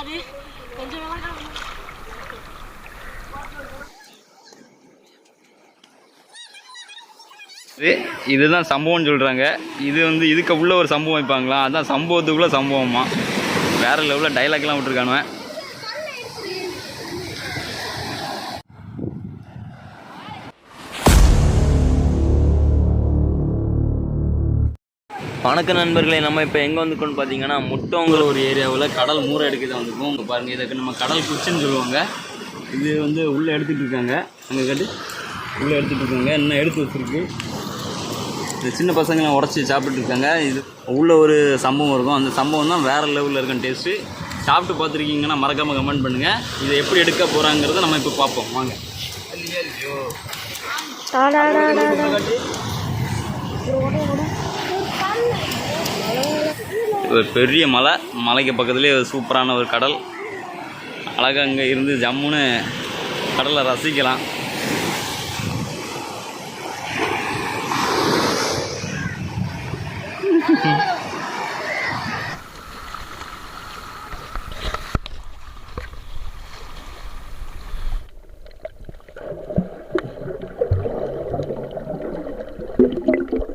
அது கொஞ்சம் இது இதுதான் சம்பவம்னு சொல்கிறாங்க இது வந்து இதுக்கு உள்ள ஒரு சம்பவம் வைப்பாங்களா? அதான் சம்பவத்துக்குள்ள சம்பவமா? வேற லெவலில் டைலாக்லாம் விட்டுருக்கானுவேன். வணக்க நண்பர்களே நம்ம இப்போ எங்கே வந்துக்கோன்னு பார்த்தீங்கன்னா முட்டோங்கிற ஒரு ஏரியாவில் கடல் மூரை எடுக்க தான் வந்துருக்கோம். இங்கே பாருங்கள் இதுக்கு நம்ம கடல் குச்சின்னு சொல்லுவாங்க. இது வந்து உள்ளே எடுத்துகிட்டு இருக்காங்க. அங்கே கட்டு உள்ளே எடுத்துகிட்டு இருக்காங்க. இன்னும் எடுத்து வச்சுருக்கு. இந்த சின்ன பசங்களாம் உடச்சி சாப்பிட்டு இருக்காங்க. இது உள்ள ஒரு சம்பவம் இருக்கும். அந்த சம்பவம் தான் வேறு லெவலில் இருக்கும் டேஸ்ட்டு சாப்பிட்டு பார்த்துருக்கீங்கன்னா மறக்காமல் கமெண்ட் பண்ணுங்கள் இதை எப்படி எடுக்க போகிறாங்கிறத நம்ம இப்போ பார்ப்போம். வாங்க. ஒரு பெரிய மலை. மலைக்கு பக்கத்துலேயே ஒரு சூப்பரான ஒரு கடல். அழகாக அங்கே இருந்து ஜம்முன்னு கடலை ரசிக்கலாம். வேண்டாம்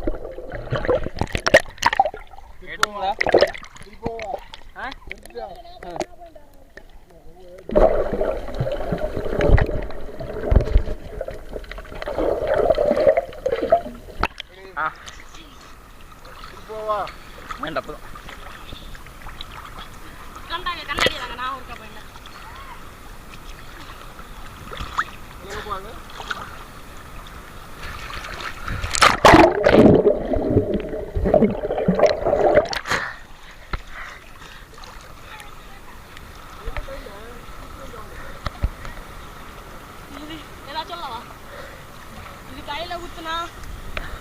பாலை கையில் ஊத்துனா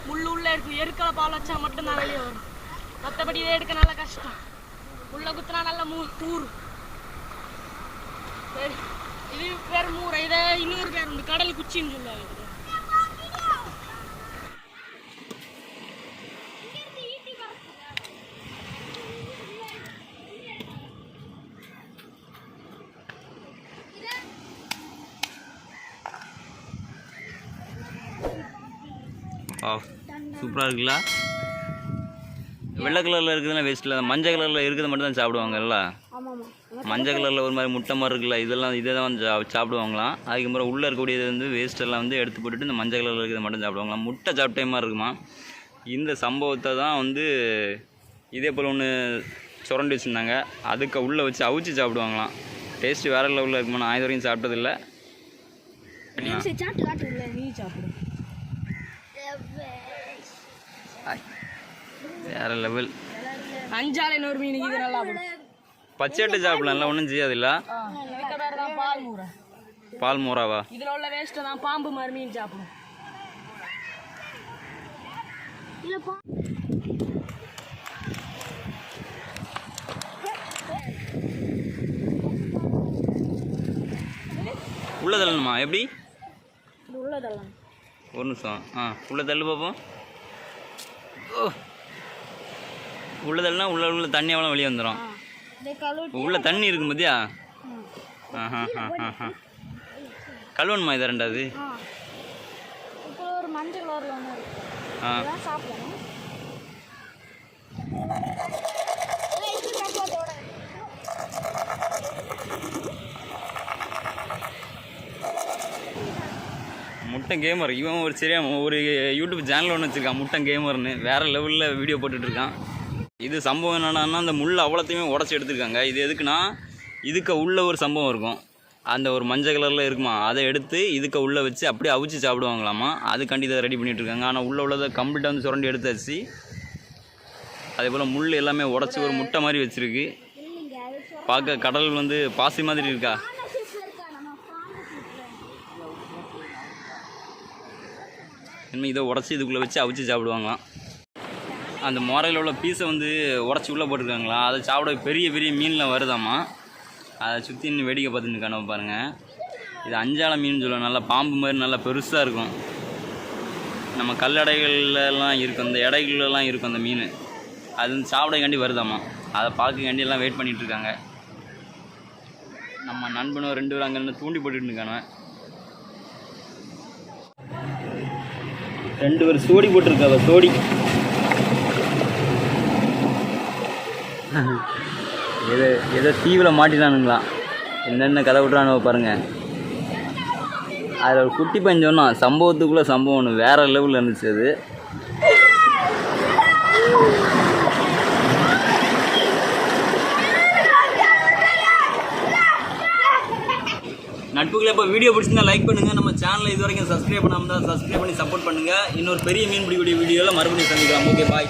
முள்ளு உள்ள இருக்கு எருக்கலை பால் வச்சா மட்டும்தான் வெளியே வரும். மற்றபடி இதை எடுக்க நல்ல கஷ்டம். உள்ள குத்துனா நல்ல மூ தூர் சரி. இது பேர் மூரை. இதை இன்னொரு பேர் உண்டு. கடல் குச்சின்னு சொல்லுவாங்க. ஆ சூப்பராக இருக்குல்ல? வெள்ளை கலரில் இருக்குதுன்னா வேஸ்ட்டில் மஞ்சள் கலரில் இருக்கிறத மட்டும் தான் சாப்பிடுவாங்கல்ல மஞ்சள் கலரில் ஒரு மாதிரி முட்டை மாதிரி இருக்குல்ல இதெல்லாம் இதை தான் வந்து சா- சாப்பிடுவாங்களாம். அதுக்கப்புறம் உள்ளே இருக்கக்கூடியது வந்து வேஸ்ட் எல்லாம் வந்து எடுத்து போட்டுட்டு இந்த மஞ்சள் கலரில் இருக்கிறத மட்டும் சாப்பிடுவாங்களாம். முட்டை சாப்பிட்டே மாதிரி இருக்குமா? இந்த சம்பவத்தை தான் வந்து இதே போல் ஒன்று சுரண்டி வச்சுருந்தாங்க. அதுக்கு உள்ளே வச்சு அவிச்சு சாப்பிடுவாங்களாம். டேஸ்ட்டு வேறு லெவலில் இருக்குமா நான் இது வரைக்கும் சாப்பிட்டதில்ல சாப்பிட்டு காட்டு இல்லை நீ சாப்பிடு வேறு லெவல் அஞ்சாலை நூறு மீன் இது நல்லா பச்சைட்டு சாப்பிடலாம்ல ஒன்றும் பேர் தான் பால் மூரை பால் மோராவா இதில் உள்ள வேஸ்ட்டை தான் பாம்பு மாதிரி மீன் சாப்பிடும். உள்ள தள்ளணுமா? எப்படி? இது உள்ளதெல்லாம் ஒரு நிமிஷம். ஆ உள்ள தள்ளு பார்ப்போம் ஓ. உள்ள உள்ள உள்ள தண்ணி எவ்வளோ வெளியே வந்துடும் உள்ள தண்ணி இருக்கும் பார்த்தியா கழுவணுமா இது ரெண்டாவது? ஆ இப்போ ஒரு மஞ்சள் கலரில் ஒன்று இருக்கு ஆ அதான் சாப்பிடணும் முட்டை கேமர் இவன் ஒரு சரியா ஒரு யூடியூப் சேனல் ஒன்று வச்சுருக்கான் முட்டை கேமர்னு வேறு லெவலில் வீடியோ போட்டுட்ருக்கான் இது சம்பவம் என்னென்னா அந்த முள் அவ்வளோத்தையுமே உடச்சி எடுத்துருக்காங்க. இது எதுக்குன்னா இதுக்கு உள்ள ஒரு சம்பவம் இருக்கும். அந்த ஒரு மஞ்சள் கலரில் இருக்குமா அதை எடுத்து இதுக்கு உள்ளே வச்சு அப்படியே அவிச்சு சாப்பிடுவாங்களாமா? அதுக்காண்டி இதை ரெடி பண்ணிகிட்ருக்காங்க இருக்காங்க. ஆனால் உள்ளே உள்ளதை கம்ப்ளீட்டாக வந்து சுரண்டி எடுத்தாச்சு அதே போல் முள் எல்லாமே உடச்சி ஒரு முட்டை மாதிரி வச்சுருக்கு. பார்க்க கடல் வந்து பாசி மாதிரி இருக்கா? இனிமேல் இதை உடச்சி இதுக்குள்ளே வச்சு அவிச்சு சாப்பிடுவாங்களாம். அந்த முறையில் உள்ள பீஸை வந்து உடச்சி உள்ளே போட்டிருக்காங்களா? அதை சாப்பிட பெரிய பெரிய மீனில் வருதாம்மா அதை சுற்றி இன்னும் வேடிக்கை பார்த்துட்டு இருக்கானு பாருங்கள் இது அஞ்சால மீன் சொல்லுவோம் நல்லா பாம்பு மாதிரி நல்லா பெருசாக இருக்கும். நம்ம கல்லடைகள்லாம் இருக்கும். இந்த எடைகள்லாம் இருக்கும் அந்த மீன். அது வந்து சாப்பிடக்காண்டி வருதாம்மா அதை பார்க்கக்காண்டி எல்லாம் வெயிட் பண்ணிகிட்ருக்காங்க இருக்காங்க. நம்ம நண்பனும் ரெண்டு பேரும் அங்கே தூண்டி போட்டுட்டு இருக்கானே ரெண்டு பேர் சோடி போட்டிருக்காவ சோடி. எது ஏதோ தீவில் மாட்டிட்டானுங்களா? என்னென்ன கதை விட்றானோ பாருங்க. அதில் ஒரு குட்டி பையன் சொன்னான் சம்பவத்துக்குள்ளே சம்பவம் ஒன்று வேறு லெவலில் இருந்துச்சு அது. நட்புகளை இப்போ வீடியோ பிடிச்சிருந்தா லைக் பண்ணுங்கள் நம்ம சேனலை இது வரைக்கும் சப்ஸ்கிரைப் பண்ணாமல் தான் சப்ஸ்கிரைப் பண்ணி சப்போர்ட் பண்ணுங்கள் இன்னொரு பெரிய மீன் பிடிக்கூடிய வீடியோவில் மறுபடியும் சந்திக்கலாம். Okay bye